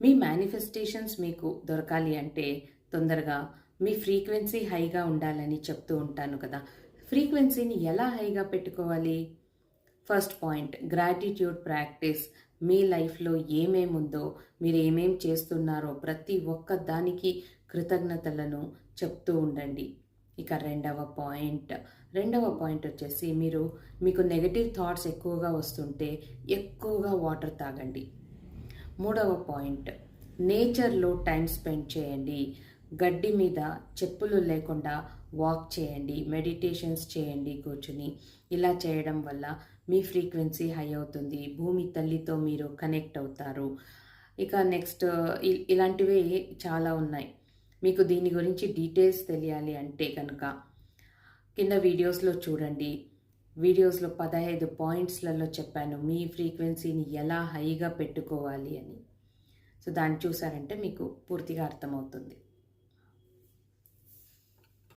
మీ manifestations మీకు దొరకాలి అంటే తొందరగా మీ ఫ్రీక్వెన్సీ హైగా ఉండాలని చెప్తూ ఉంటాను కదా. ఫ్రీక్వెన్సీని ఎలా హైగా పెట్టుకోవాలి? ఫస్ట్ పాయింట్ గ్రాటిట్యూడ్ ప్రాక్టీస్ మీ లైఫ్లో ఏమేముందో మీరు ఏమేం చేస్తున్నారో ప్రతి ఒక్క దానికి కృతజ్ఞతలను చెప్తూ ఉండండి. ఇక రెండవ పాయింట్ రెండవ పాయింట్ వచ్చేసి మీరు మీకు నెగటివ్ థాట్స్ ఎక్కువగా వస్తుంటే ఎక్కువగా వాటర్ తాగండి. మూడవ పాయింట్. నేచర్లో టైం స్పెండ్ చేయండి. గడ్డి మీద చెప్పులు లేకుండా వాక్ చేయండి. మెడిటేషన్స్ చేయండి కూర్చుని. ఇలా చేయడం వల్ల మీ ఫ్రీక్వెన్సీ హై అవుతుంది. భూమి తల్లితో మీరు కనెక్ట్ అవుతారు. ఇక నెక్స్ట్ ఇ- ఇలాంటివి చాలా ఉన్నాయి. మీకు దీని గురించి డీటెయిల్స్ తెలియాలి అంటే కనుక కింద వీడియోస్లో చూడండి. వీడియోస్లో పదహైదు పాయింట్స్లలో చెప్పాను మీ ఫ్రీక్వెన్సీని ఎలా హైగా పెట్టుకోవాలి అని. సో దాన్ని చూసారంటే మీకు పూర్తిగా అర్థమవుతుంది.